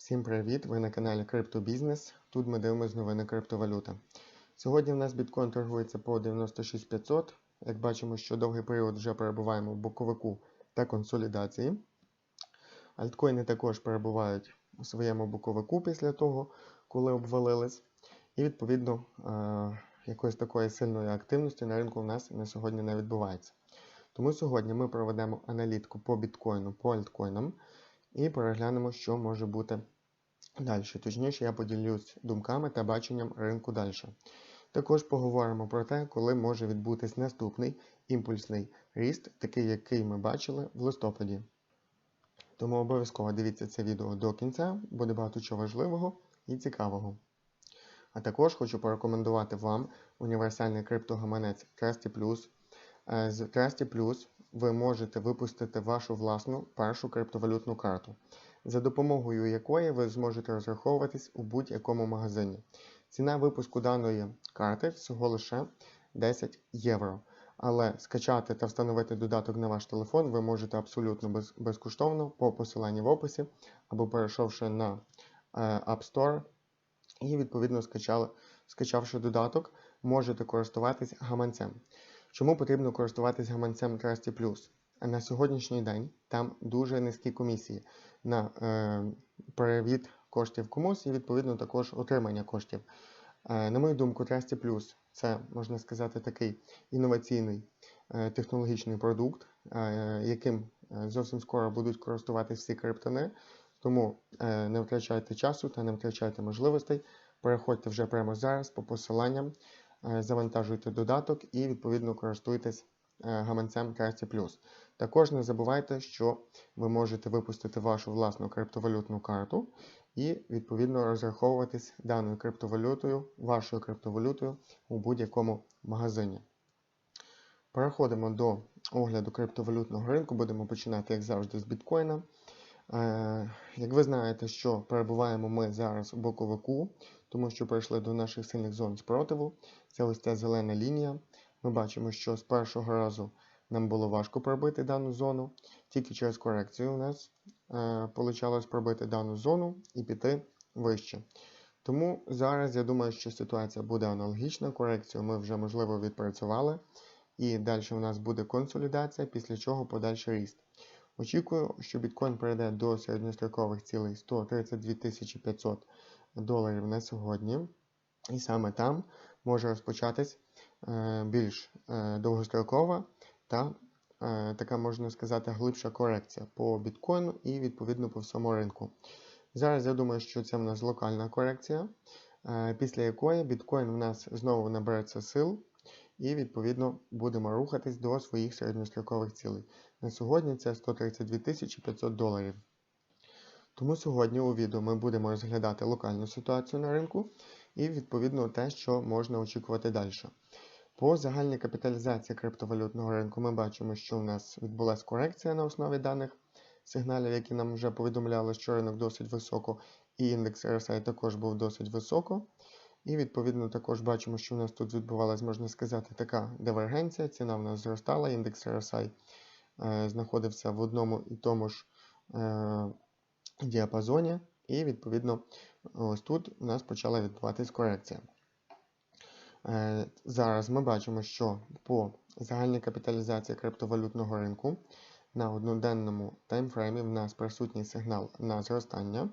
Всім привіт! Ви на каналі Криптобізнес. Тут ми дивимося новини криптовалюти. Сьогодні в нас біткоін торгується по 96500. Як бачимо, що довгий період вже перебуваємо в боковику та консолідації. Альткоїни також перебувають у своєму боковику після того, коли обвалились. І відповідно е, якоїсь такої сильної активності на ринку в нас на сьогодні не відбувається. Тому сьогодні ми проведемо аналітику по біткоїну, по альткоїнам і переглянемо, що може бути далі. Точніше, я поділюсь думками та баченням ринку далі. Також поговоримо про те, коли може відбутись наступний імпульсний ріст, такий, який ми бачили в листопаді. Тому обов'язково дивіться це відео до кінця, буде багато чого важливого і цікавого. А також хочу порекомендувати вам універсальний криптогаманець Trusty Plus. Е, З Trusty Plus ви можете випустити вашу власну першу криптовалютну карту, за допомогою якої ви зможете розраховуватись у будь-якому магазині. Ціна випуску даної карти всього лише 10 євро. Але скачати та встановити додаток на ваш телефон ви можете абсолютно без, безкоштовно по посиланні в описі або перейшовши на е, App Store і відповідно скачали, скачавши додаток, можете користуватись гаманцем. Чому потрібно користуватись гаманцем Trusty Plus? На сьогоднішній день там дуже низькі комісії на е, перевід коштів комусь і відповідно також отримання коштів. Е, на мою думку, Trusty Plus це можна сказати такий інноваційний е, технологічний продукт, е, яким е, зовсім скоро будуть користуватись всі криптони. Тому е, не втрачайте часу та не втрачайте можливостей. Переходьте вже прямо зараз по посиланням, завантажуйте додаток і відповідно користуйтесь е, гаманцем Plus. Також не забувайте, що ви можете випустити вашу власну криптовалютну карту і відповідно розраховуватись даною криптовалютою, вашою криптовалютою у будь-якому магазині. Переходимо до огляду криптовалютного ринку. Будемо починати, як завжди, з біткоїна. Е, Як ви знаєте, що перебуваємо ми зараз у боковику, тому що прийшли до наших сильних зон спротиву. Це ось ця зелена лінія. Ми бачимо, що з першого разу нам було важко пробити дану зону. Тільки через корекцію у нас е, пробити дану зону і піти вище. Тому зараз я думаю, що ситуація буде аналогічна. Корекцію ми вже можливо відпрацювали. І далі у нас буде консолідація, після чого подальший ріст. Очікую, що біткоін прийде до середньострокових цілей 132 500 доларів на сьогодні. І саме там може розпочатись е, більш е, довгострокова та е, така, можна сказати, глибша корекція по біткоїну і відповідно по всьому ринку. Зараз я думаю, що це в нас локальна корекція, після якої біткоін у нас знову набереться сил. І, відповідно, будемо рухатись до своїх середньострокових цілей. На сьогодні це 132 500 доларів. Тому сьогодні у відео ми будемо розглядати локальну ситуацію на ринку і, відповідно, те, що можна очікувати далі. По загальній капіталізації криптовалютного ринку ми бачимо, що у нас відбулася корекція на основі даних сигналів, які нам вже повідомляли, що ринок досить високо, і індекс RSI також був досить високо. І, відповідно, також бачимо, що у нас тут відбувалася, можна сказати, така дивергенція. Ціна в нас зростала, індекс RSI е, знаходився в одному і тому ж е, діапазоні, і, відповідно, ось тут у нас почала відбуватись корекція. Е, зараз ми бачимо, що по загальній капіталізації криптовалютного ринку на одноденному таймфреймі в нас присутній сигнал на зростання.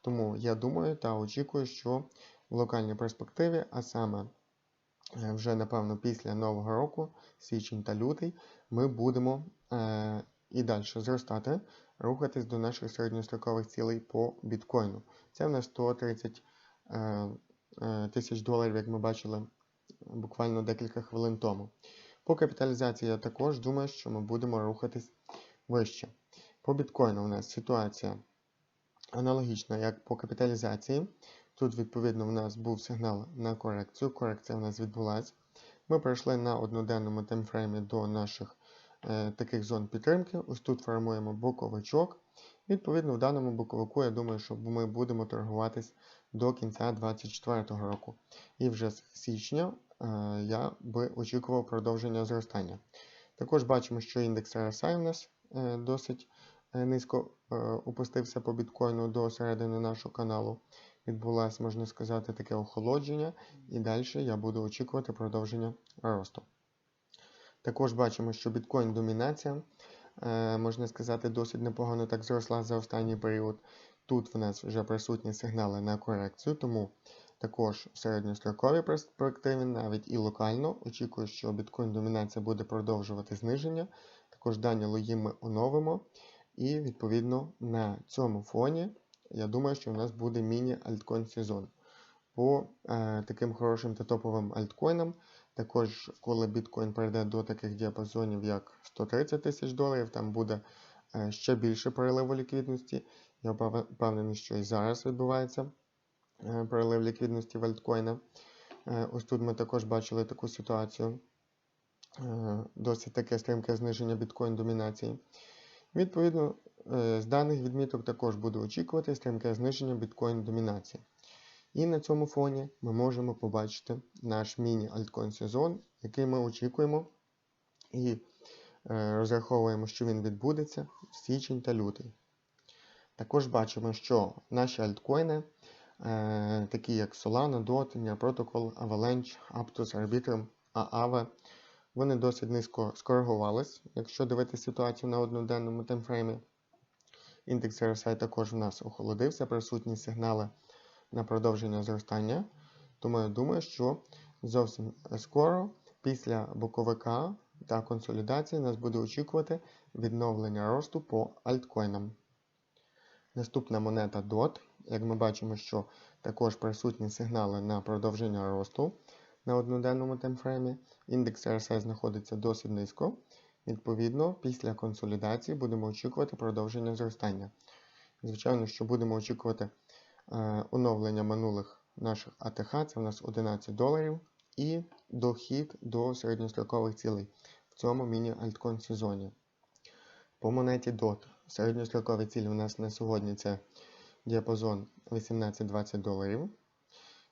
Тому я думаю та очікую, що в локальній перспективі, а саме е, вже, напевно, після Нового року, січень та лютий, ми будемо е, і далі зростати, рухатись до наших середньострокових цілей по біткоїну. Це в нас 130 е, е, тисяч доларів, як ми бачили буквально декілька хвилин тому. По капіталізації я також думаю, що ми будемо рухатись вище. По біткоїну у нас ситуація аналогічна, як по капіталізації. Тут, відповідно, у нас був сигнал на корекцію. Корекція у нас відбулася. Ми прийшли на одноденному таймфреймі до наших таких зон підтримки. Ось тут формуємо боковичок. Відповідно, в даному боковику, я думаю, що ми будемо торгуватись до кінця 2024 року. І вже з січня е, я би очікував продовження зростання. Також бачимо, що індекс RSI у нас е, досить е, низько е, опустився по біткоїну до середини нашого каналу. Відбулося, можна сказати, таке охолодження, і далі я буду очікувати продовження росту. Також бачимо, що біткоін домінація, е, можна сказати, досить непогано так зросла за останній період. Тут в нас вже присутні сигнали на корекцію, тому також в середньостроковій перспективі, навіть і локально, очікую, що біткоін домінація буде продовжувати зниження. Також дані лої ми оновимо. І відповідно на цьому фоні я думаю, що в нас буде міні-альткоін сезон. По е, таким хорошим та топовим альткоїнам, також коли біткоін перейде до таких діапазонів, як 130 тисяч доларів, там буде е, ще більше переливу ліквідності. Я впевнений, що і зараз відбувається е, перелив ліквідності в альткоїна. Е, ось тут ми також бачили таку ситуацію. Досить таке стрімке зниження біткоін домінації. Відповідно, з даних відміток також буду очікувати стрімке зниження біткоін домінації. І на цьому фоні ми можемо побачити наш міні-альткоін сезон, який ми очікуємо і е, розраховуємо, що він відбудеться в січень та лютий. Також бачимо, що наші альткоїни, е, такі як Solana, DOT, Near Protocol, Avalanche, Aptos, Arbitrum, Aave, вони досить низько скоригувались. Якщо дивитися ситуацію на одноденному таймфреймі, індекс RSI також в нас охолодився, присутні сигнали на продовження зростання. Тому я думаю, що зовсім скоро, після боковика та консолідації, нас буде очікувати відновлення росту по альткоїнам. Наступна монета DOT. Як ми бачимо, що також присутні сигнали на продовження росту на одноденному таймфреймі. Індекс RSI знаходиться досить низько. Відповідно, після консолідації будемо очікувати продовження зростання. Звичайно, що будемо очікувати оновлення минулих наших АТХ, це у нас 11 доларів, і дохід до середньострокових цілей в цьому міні-альткоін сезоні. По монеті DOT середньострокові цілі у нас на сьогодні це діапазон 18-20 доларів.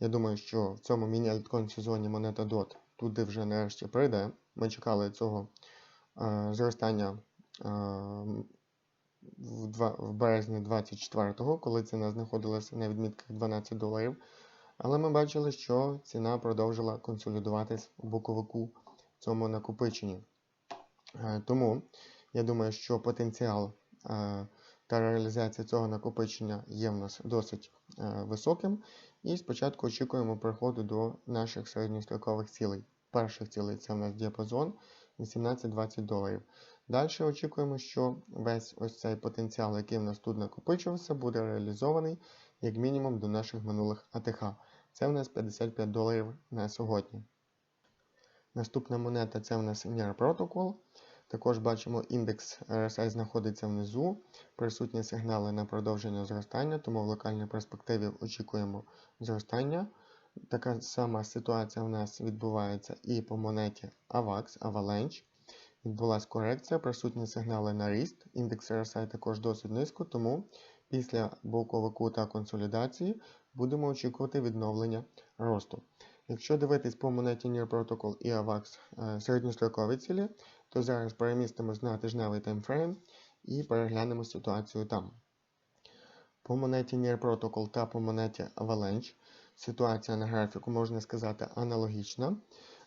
Я думаю, що в цьому міні-альткоін сезоні монета DOT туди вже нарешті прийде. Ми чекали цього е, зростання е, в, в березні 24-го, коли ціна знаходилася на відмітках 12 доларів. Але ми бачили, що ціна продовжила консолідуватись у боковику в цьому накопиченні. Е, тому я думаю, що потенціал е, та реалізація цього накопичення є в нас досить е, високим. І спочатку очікуємо приходу до наших середньострокових цілей. Перших цілей це у нас діапазон 18-20 доларів. Далі очікуємо, що весь ось цей потенціал, який в нас тут накопичувався, буде реалізований як мінімум до наших минулих АТХ. Це у нас 55 доларів на сьогодні. Наступна монета це у нас Near Protocol. Також бачимо, індекс RSI знаходиться внизу, присутні сигнали на продовження зростання, тому в локальній перспективі очікуємо зростання. Така сама ситуація у нас відбувається і по монеті AVAX, Avalanche. Відбулася корекція, присутні сигнали на ріст. Індекс RSI також досить низько, тому після боковику та консолідації будемо очікувати відновлення росту. Якщо дивитись по монеті Near Protocol і AVAX е, середньострокові цілі, то зараз перемістимось на тижневий таймфрейм і переглянемо ситуацію там. По монеті Near Protocol та по монеті Avalanche ситуація на графіку, можна сказати, аналогічна.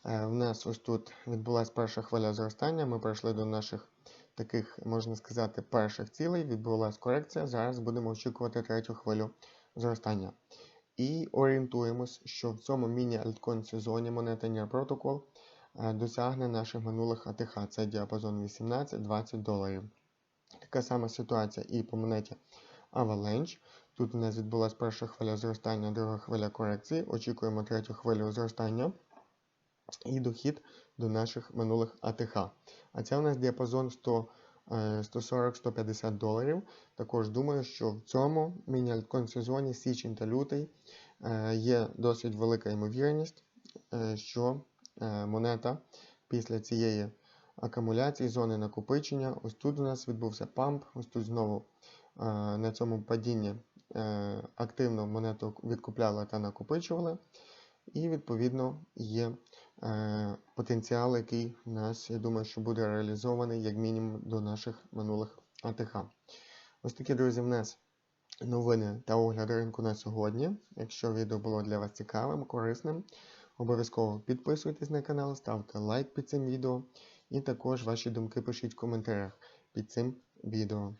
Е, в нас ось тут відбулася перша хвиля зростання, ми прийшли до наших таких, можна сказати, перших цілей, відбулася корекція. Зараз будемо очікувати третю хвилю зростання. І орієнтуємось, що в цьому міні-альткоін сезоні монета Near Protocol Е, досягне наших минулих АТХ. Це діапазон 18-20 доларів. Така сама ситуація і по монеті Avalanche. Тут у нас відбулася перша хвиля зростання, друга хвиля корекції. Очікуємо третю хвилю зростання і дохід до наших минулих АТХ. А це у нас діапазон 140-150 е, доларів. Також думаю, що в цьому міні-альткоін сезоні січень та лютий е, є досить велика ймовірність, що Е, монета після цієї акумуляції зони накопичення. Ось тут у нас відбувся памп, ось тут знову на цьому падінні активно монету відкупляли та накопичували. І, відповідно, є потенціал, який у нас, я думаю, що буде реалізований як мінімум до наших минулих АТХ. Ось такі, друзі, в нас новини та огляд ринку на сьогодні. Якщо відео було для вас цікавим, корисним, обов'язково підписуйтесь на канал, ставте лайк під цим відео і також ваші думки пишіть в коментарях під цим відео.